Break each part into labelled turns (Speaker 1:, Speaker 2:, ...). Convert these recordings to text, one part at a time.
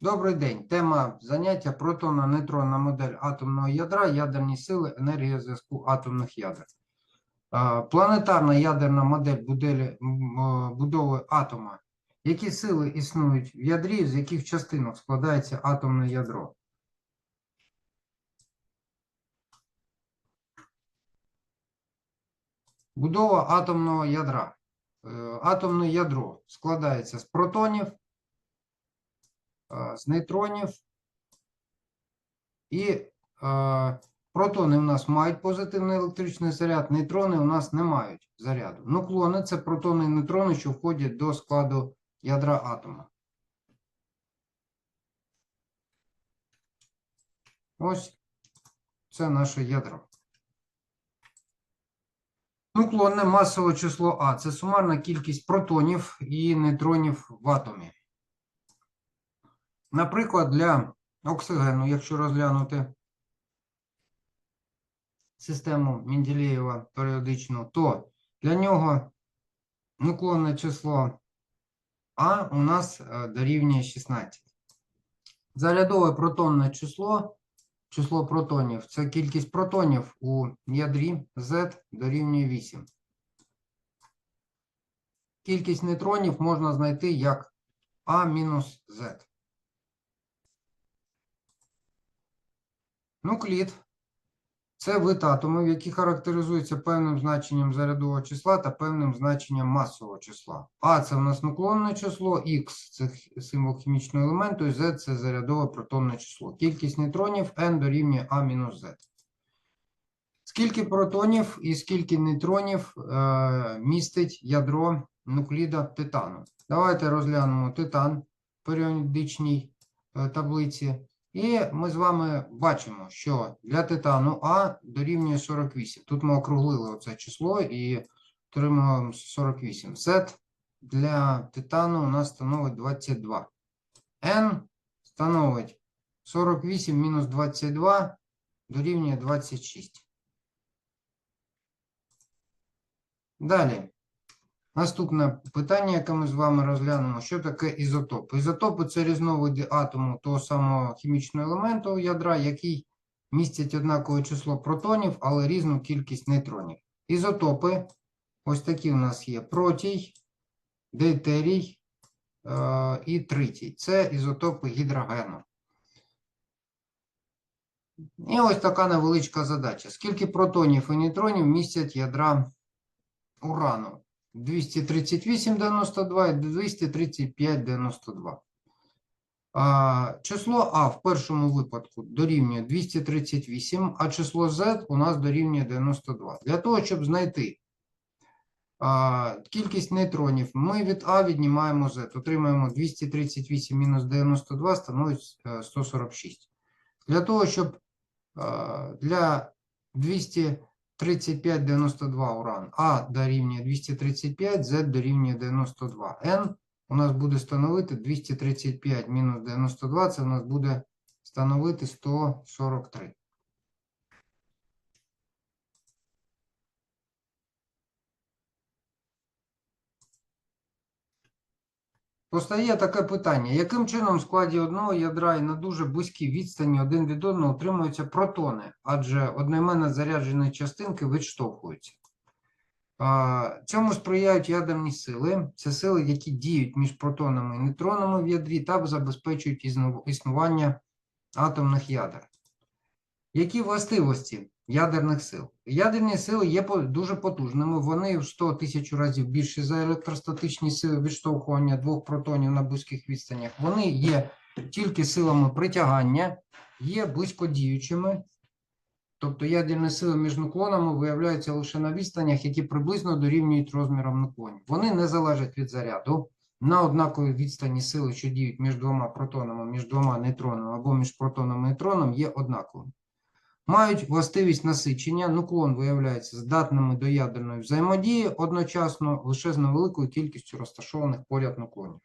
Speaker 1: Добрий день. Тема заняття протонна нейтронна модель атомного ядра, ядерні сили, енергія зв'язку атомних ядер. Планетарна ядерна модель будови атома. Які сили існують в ядрі, з яких частинок складається атомне ядро? Будова атомного ядра. Е, Атомне ядро складається з протонів, з нейтронів. І е, протони у нас мають позитивний електричний заряд, нейтрони у нас не мають заряду. Нуклони це протони і нейтрони, що входять до складу ядра атома. Ось це наше ядро. Нуклонне масове число А це сумарна кількість протонів і нейтронів в атомі. Наприклад, для оксигену, якщо розглянути систему Менделєєва періодичну, то для нього нуклонне число А у нас е, дорівнює 16. Зарядове протонне число, число протонів, це кількість протонів у ядрі Z дорівнює 8. Кількість нейтронів можна знайти як А мінус Z. Нуклід це вид атомів, які характеризуються певним значенням зарядового числа та певним значенням масового числа. А це в нас нуклонне число, Х це символ хімічного елементу, і Z це зарядове протонне число. Кількість нейтронів n дорівнює А мінус Z. Скільки протонів і скільки нейтронів е, містить ядро нукліда титану? Давайте розглянемо титан в періодичній е, таблиці. І ми з вами бачимо, що для титану А дорівнює 48. Тут ми округлили оце число і отримуємо 48. Сет для титану у нас становить 22. N становить 48 мінус 22 дорівнює 26. Далі. Наступне питання, яке ми з вами розглянемо, що таке ізотопи? Ізотопи це різновиди атому того самого хімічного елементу ядра, який містять однакове число протонів, але різну кількість нейтронів. Ізотопи, ось такі у нас є протій, дейтерій е, і тритій. Це ізотопи гідрогену. І ось така невеличка задача. Скільки протонів і нейтронів містять ядра урану? 238,92 і 235,92. А, число А в першому випадку дорівнює 238, а число Z у нас дорівнює 92. Для того, щоб знайти кількість нейтронів, ми від А віднімаємо Z. Отримаємо 238 мінус 92 становить е, 146. Для того, щоб для 200 35,92 уран. А дорівнює 235, Z дорівнює 92. N у нас буде становити 235 мінус 92, це у нас буде становити 143. Постає таке питання: яким чином в складі одного ядра і на дуже близькій відстані один від одного утримуються протони, адже одноіменно заряджені частинки відштовхуються. Цьому сприяють ядерні сили. Це сили, які діють між протонами і нейтронами в ядрі та забезпечують існування атомних ядер. Які властивості ядерних сил? Ядерні сили є дуже потужними. Вони в 100 тисяч разів більші за електростатичні сили відштовхування двох протонів на близьких відстанях. Вони є тільки силами притягання, є близькодіючими. Тобто ядерні сили між нуклонами виявляються лише на відстанях, які приблизно дорівнюють розмірам нуклонів. Вони не залежать від заряду. На однаковій відстані сили, що діють між двома протонами, між двома нейтронами або між протоном і нейтроном, є однаковими. Мають властивість насичення. Нуклон виявляється здатними до ядерної взаємодії одночасно лише з невеликою кількістю розташованих поряд нуклонів.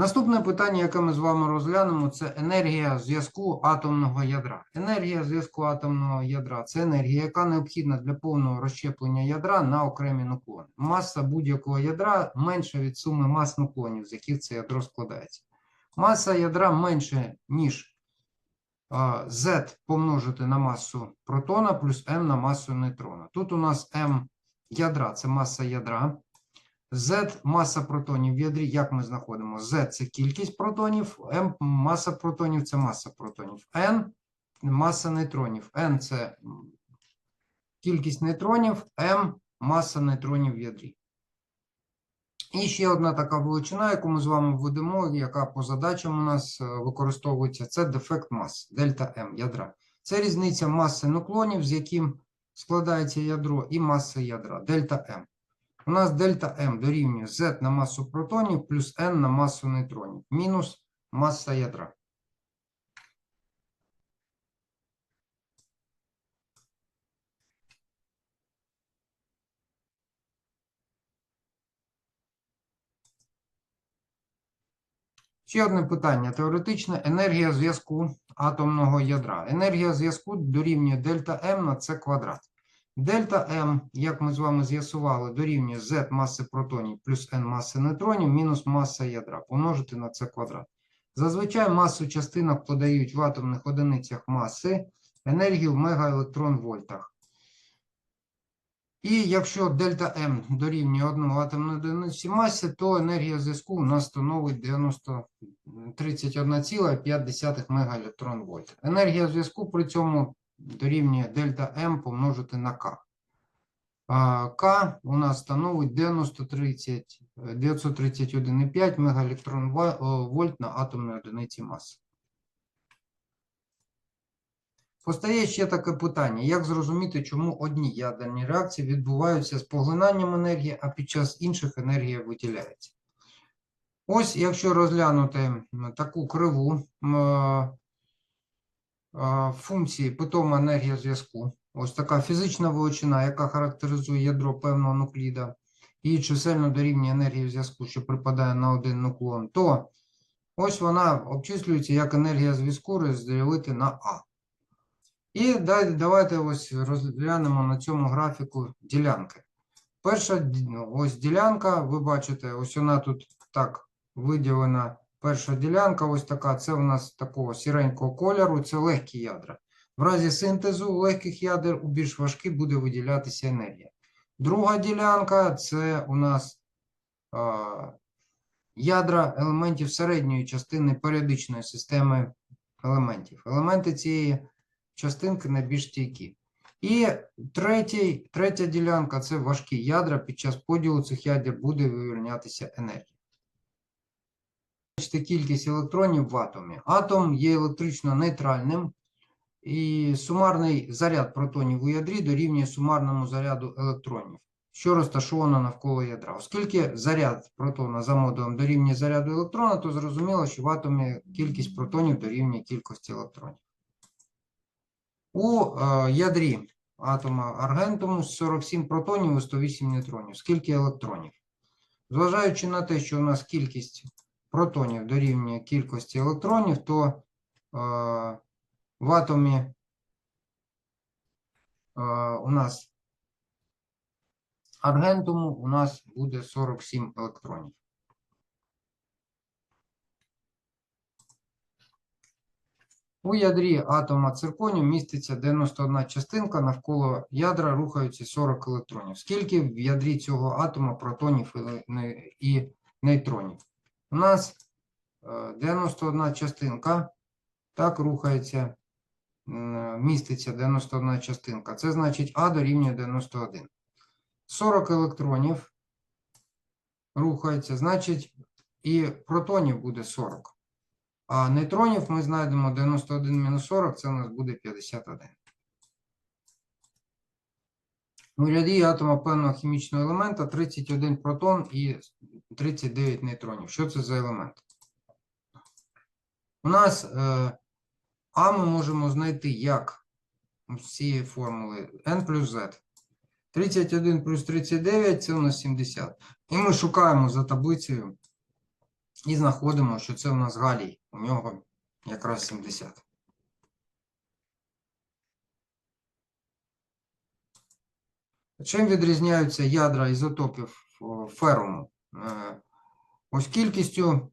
Speaker 1: Наступне питання, яке ми з вами розглянемо, це енергія зв'язку атомного ядра. Енергія зв'язку атомного ядра це енергія, яка необхідна для повного розщеплення ядра на окремі нуклони. Маса будь-якого ядра менша від суми мас нуклонів, з яких це ядро складається. Маса ядра менше, ніж Z помножити на масу протона плюс m на масу нейтрона. Тут у нас m ядра це маса ядра. Z маса протонів в ядрі, як ми знаходимо? Z це кількість протонів, M маса протонів це маса протонів. N маса нейтронів. N це кількість нейтронів, M маса нейтронів в ядрі. І ще одна така величина, яку ми з вами введемо, яка по задачам у нас е, використовується, це дефект мас, дельта М ядра. Це різниця маси нуклонів, з яким складається ядро, і маси ядра, дельта М. У нас дельта М дорівнює Z на масу протонів плюс N на масу нейтронів, мінус маса ядра. Ще одне питання. Теоретична енергія зв'язку атомного ядра. Енергія зв'язку дорівнює дельта М на С квадрат. Дельта М, як ми з вами з'ясували, дорівнює Z маси протонів плюс N маси нейтронів мінус маса ядра помножити на С квадрат. Зазвичай масу частинок подають в атомних одиницях маси, енергію в мегаелектрон-вольтах. І якщо дельта М дорівнює 1 атомної одиниці масі, то енергія зв'язку у нас становить 90 31,5 мегаелектрон-вольт. Енергія зв'язку при цьому дорівнює дельта М помножити на К. К у нас становить 930 931,5 мегаелектрон-вольт на атомної одиниці маси. Постає ще таке питання: як зрозуміти, чому одні ядерні реакції відбуваються з поглинанням енергії, а під час інших енергія виділяється? Ось, якщо розглянути таку криву е, е, функції питома енергія зв'язку, ось така фізична величина, яка характеризує ядро певного нукліда, і чисельно дорівнює енергії зв'язку, що припадає на один нуклон, то ось вона обчислюється як енергія зв'язку розділити на А. І давайте ось розглянемо на цьому графіку ділянки. Перша ну, ось ділянка, ви бачите, ось вона тут так виділена. Перша ділянка, ось така, це у нас такого сіренького кольору, це легкі ядра. В разі синтезу легких ядер у більш важкі буде виділятися енергія. Друга ділянка це у нас а, ядра елементів середньої частини періодичної системи елементів. Елементи цієї частинки найбільш стійкі. І третій, третя ділянка це важкі ядра. Під час поділу цих ядер буде вивільнятися енергія. Кількість електронів в атомі. Атом є електрично нейтральним, і сумарний заряд протонів у ядрі дорівнює сумарному заряду електронів, що розташовано навколо ядра. Оскільки заряд протона за модулем дорівнює заряду електрона, то зрозуміло, що в атомі кількість протонів дорівнює кількості електронів. У е, ядрі атома аргентуму 47 протонів і 108 нейтронів. Скільки електронів? Зважаючи на те, що у нас кількість протонів дорівнює кількості електронів, то е, в атомі е, у нас аргентуму у нас буде 47 електронів. У ядрі атома цирконію міститься 91 частинка, навколо ядра рухаються 40 електронів. Скільки в ядрі цього атома протонів і не- не- і нейтронів? У нас е, 91 частинка, так рухається, міститься 91 частинка. Це значить А дорівнює 91. 40 електронів рухається, значить і протонів буде 40. А нейтронів ми знайдемо 91 мінус 40, це у нас буде 51. У ряді атома певного хімічного елемента 31 протон і 39 нейтронів. Що це за елемент? У нас е, А ми можемо знайти як з цієї формули n плюс z. 31 плюс 39 це у нас 70. І ми шукаємо за таблицею І знаходимо, що це у нас галій. У нього якраз 70. Чим відрізняються ядра ізотопів о, феруму? Е, Ось кількістю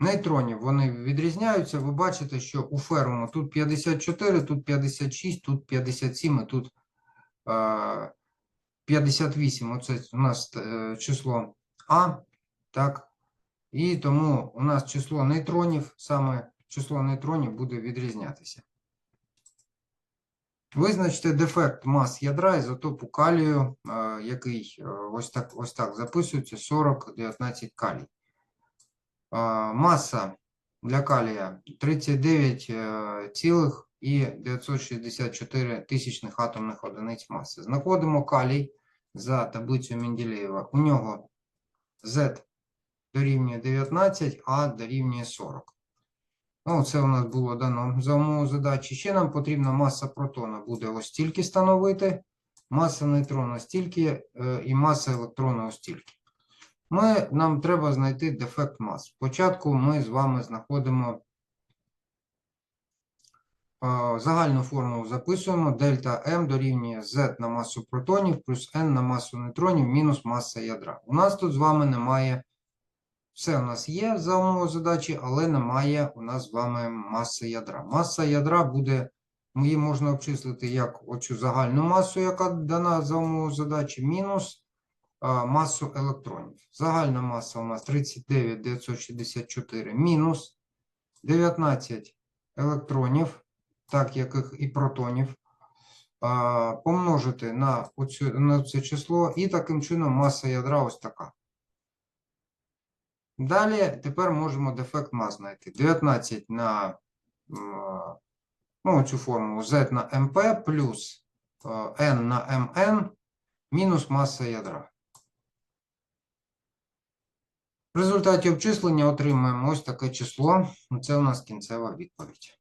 Speaker 1: нейтронів вони відрізняються. Ви бачите, що у феруму тут 54, тут 56, тут 57 і тут е, 58. Оце у нас е, число А. Так. І тому у нас число нейтронів, саме число нейтронів буде відрізнятися. Визначте дефект мас ядра ізотопу калію, е, який е, ось так, ось так записується 40-19 калій. Е, Маса для калія 39,964 тисячних атомних одиниць маси. Знаходимо калій за таблицею Менделєєва. У нього Z дорівнює 19, А дорівнює 40. Ну, це у нас було дано за умову задачі. Ще нам потрібна маса протона буде ось стільки становити, маса нейтрона стільки е, і маса електрона ось стільки. Ми, нам треба знайти дефект мас. Спочатку ми з вами знаходимо е, загальну формулу записуємо. Дельта М дорівнює Z на масу протонів плюс N на масу нейтронів мінус маса ядра. У нас тут з вами немає все у нас є за умовою задачі, але немає у нас з вами маси ядра. Маса ядра буде, її можна обчислити як оцю загальну масу, яка дана за умовою задачі, мінус а, масу електронів. Загальна маса у нас 39 964 мінус 19 електронів, так як і протонів, а, помножити на, оцю, на це число, і таким чином маса ядра ось така. Далі тепер можемо дефект мас знайти. 19 на ну, цю формулу Z на МП плюс е, N на МН мінус маса ядра. В результаті обчислення отримаємо ось таке число. Це у нас кінцева відповідь.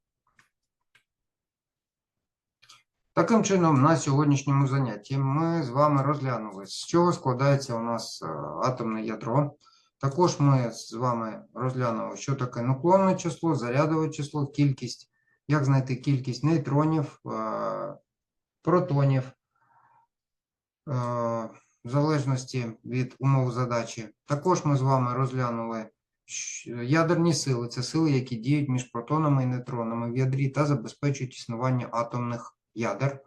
Speaker 1: Таким чином, на сьогоднішньому занятті ми з вами розглянули, з чого складається у нас е, атомне ядро. Також ми з вами розглянули, що таке нуклонне число, зарядове число, кількість, як знайти кількість нейтронів, е, протонів, е, в залежності від умов задачі. Також ми з вами розглянули ядерні сили. Це сили, які діють між протонами і нейтронами в ядрі та забезпечують існування атомних ядер.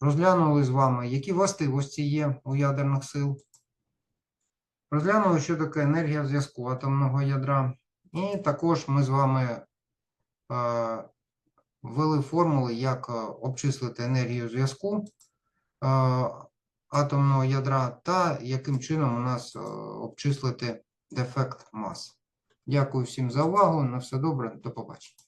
Speaker 1: Розглянули з вами, які властивості є у ядерних сил. Розглянули, що таке енергія зв'язку атомного ядра. І також ми з вами е, ввели формули, як е, обчислити енергію зв'язку е, атомного ядра та яким чином у нас обчислити дефект мас. Дякую всім за увагу. На все добре, до побачення.